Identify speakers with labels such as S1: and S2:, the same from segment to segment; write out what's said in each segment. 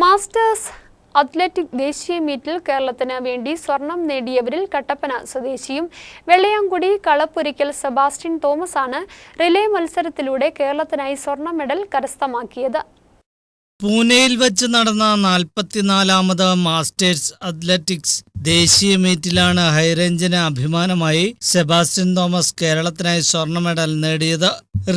S1: Masters athletic ദേശീയ മീറ്റിൽ കേരളത്തിന് വേണ്ടി സ്വർണം നേടിയവരിൽ കട്ടപ്പന സ്വദേശിയും വെള്ളയാങ്കുടി കളപ്പുരിക്കൽ സെബാസ്റ്റ്യൻ തോമസ് ആണ് റിലേ മത്സരത്തിലൂടെ കേരളത്തിനായി സ്വർണ മെഡൽ കരസ്ഥമാക്കിയത്.
S2: പൂനെയിൽ വെച്ച് നടന്ന നാൽപ്പത്തിനാലാമത് മാസ്റ്റേഴ്സ് അത്ലറ്റിക്സ് ദേശീയ മീറ്റിലാണ് ഹൈറേഞ്ചിന് അഭിമാനമായി സെബാസ്റ്റ്യൻ തോമസ് കേരളത്തിനായി സ്വർണ മെഡൽ നേടിയത്.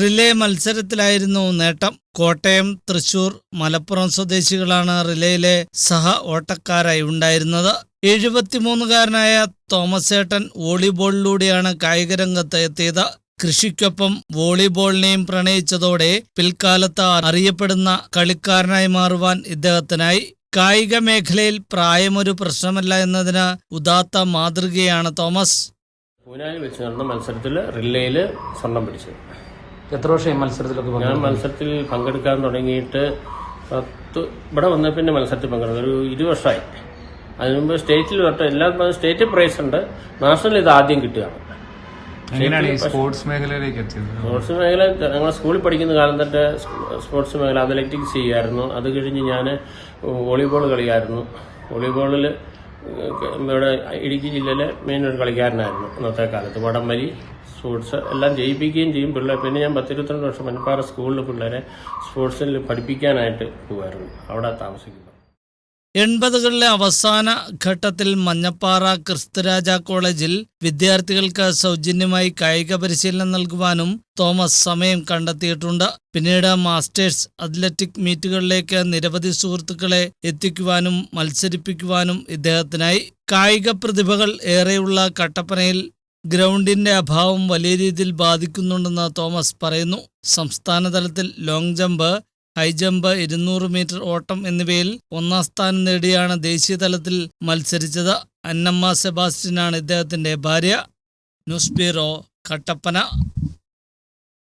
S2: റിലേ മത്സരത്തിലായിരുന്നു നേട്ടം. കോട്ടയം തൃശൂർ മലപ്പുറം സ്വദേശികളാണ് റിലേയിലെ സഹ ഓട്ടക്കാരായി ഉണ്ടായിരുന്നത്. എഴുപത്തിമൂന്നുകാരനായ തോമസ് ഏട്ടൻ വോളിബോളിലൂടെയാണ് കായികരംഗത്ത് എത്തിയത്. കൃഷിക്കൊപ്പം വോളിബോളിനെയും പ്രണയിച്ചതോടെ പിൽക്കാലത്ത് അറിയപ്പെടുന്ന കളിക്കാരനായി മാറുവാൻ ഇദ്ദേഹത്തിനായി കായിക മേഖലയിൽ പ്രായമൊരു പ്രശ്നമല്ല എന്നതിന് ഉദാത്ത മാതൃകയാണ് തോമസ്.
S3: പൂനായിൽ വെച്ച് നടന്ന മത്സരത്തിൽ റിലേയിൽ സ്വർണം പിടിച്ചു.
S4: എത്ര വർഷം മത്സരത്തിലൊക്കെ
S3: ഞാൻ മത്സരത്തിൽ പങ്കെടുക്കാൻ തുടങ്ങിയിട്ട് പത്ത് ഇവിടെ വന്ന പിന്നെ മത്സരത്തിൽ പങ്കെടുക്കും ഒരു ഇരു വർഷമായി. അതിനുമുമ്പ് സ്റ്റേറ്റിൽ വരട്ടെ എല്ലാ സ്റ്റേറ്റ് പ്രൈസ് ഉണ്ട്. നാഷണൽ ഇത് ആദ്യം കിട്ടുകയാണ്.
S5: എങ്ങനെയാണ് ഈ സ്പോർട്സ് മേഖലയിലേക്ക് എത്തിയത്.
S3: സ്പോർട്സ് മേഖല ഞങ്ങൾ സ്കൂളിൽ പഠിക്കുന്ന കാലം തന്നെ സ്പോർട്സ് മേഖല അത്ലറ്റിക്സ് ചെയ്യുമായിരുന്നു അത് കഴിഞ്ഞ് ഞാൻ വോളിബോൾ കളിയായിരുന്നു. വോളിബോളിൽ ഇവിടെ ഇടുക്കി ജില്ലയിലെ മെയിൻ ഒരു കളിക്കാരനായിരുന്നു അന്നത്തെ കാലത്ത്. വടംവലി സ്പോർട്സ് എല്ലാം ജയിപ്പിക്കുകയും ചെയ്യും പിള്ളേർ പിന്നെ ഞാൻ പത്തിരുപത്തിരണ്ട് വർഷം മനപ്പാറ സ്കൂളിൽ പിള്ളേരെ സ്പോർട്സിൽ പഠിപ്പിക്കാനായിട്ട് പോകുമായിരുന്നു അവിടെ താമസിക്കുന്നു
S2: എൺപതുകളിലെ അവസാന ഘട്ടത്തിൽ മഞ്ഞപ്പാറ ക്രിസ്തുരാജ കോളേജിൽ വിദ്യാർത്ഥികൾക്ക് സൗജന്യമായി കായിക പരിശീലനം നൽകുവാനും തോമസ് സമയം കണ്ടെത്തിയിട്ടുണ്ട്. പിന്നീട് മാസ്റ്റേഴ്സ് അത്ലറ്റിക് മീറ്റുകളിലേക്ക് നിരവധി സുഹൃത്തുക്കളെ എത്തിക്കുവാനും മത്സരിപ്പിക്കുവാനും ഇദ്ദേഹത്തിനായി കായിക പ്രതിഭകൾ ഏറെയുള്ള കട്ടപ്പനയിൽ ഗ്രൗണ്ടിന്റെ അഭാവം വലിയ രീതിയിൽ ബാധിക്കുന്നുണ്ടെന്ന് തോമസ് പറയുന്നു. സംസ്ഥാന തലത്തിൽ ലോങ് ജമ്പ് ഹൈ ജമ്പ് ഇരുന്നൂറ് മീറ്റർ ഓട്ടം എന്നിവയിൽ ഒന്നാം സ്ഥാനം നേടിയാണ് ദേശീയ തലത്തിൽ മത്സരിച്ചത് അന്നമ്മ സെബാസ്റ്റ്യനാണ് ഇദ്ദേഹത്തിന്റെ ഭാര്യ. News bureau Kattappana.